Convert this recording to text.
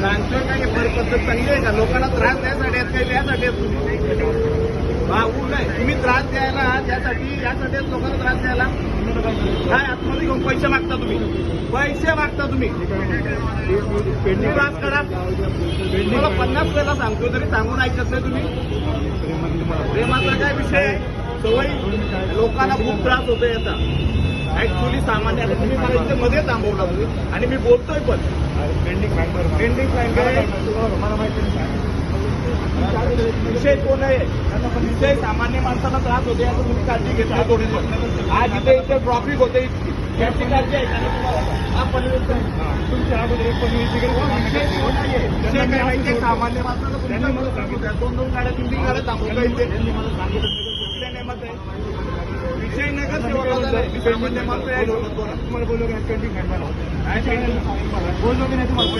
Transfer काय पद्धत चांगली आहे का लोकांना त्रास द्यायसाठी आहेत काही द्यासाठी भाऊ नाही तुम्ही. त्रास द्यायला त्यासाठी यासाठी लोकांना त्रास द्यायला काय आतमध्ये घेऊन पैसे मागता तुम्ही पैसे मागता तुम्ही पेंडिंग त्रास करा. तुम्हाला पन्नास वेळेला सांगतो तरी सांगून ऐकत नाही तुम्ही. प्रेमाचा काय विषय आहे? सवय लोकांना खूप त्रास होतो याचा ऍक्च्युली सामान्य आता तुम्ही मला इथे मध्ये थांबवला तुम्ही. आणि मी बोलतोय पण. पेंडिंग पेंडिंग मला माहिती विषय कोण आहे विषय सामान्य माणसाला त्रास होते याचं तुम्ही काळजी घेत नाही थोडी आज इथे इथे ट्रॉफिक होते याची काळजी आहे का? नाही तुम्हाला? हा. पनवेलचा आहे. तुमच्या अगोदर एक पण विषय कोण नाहीये. विषय काय माहितीये? सामान्य माणसाला. दोन दोन गाड्या तीन तीन गाड्या थांबवता इथे. मला सांगितलं. सामान्य माणसं या तुम्हाला बोललो की पेंडिंग बोललो की नाही तुम्हाला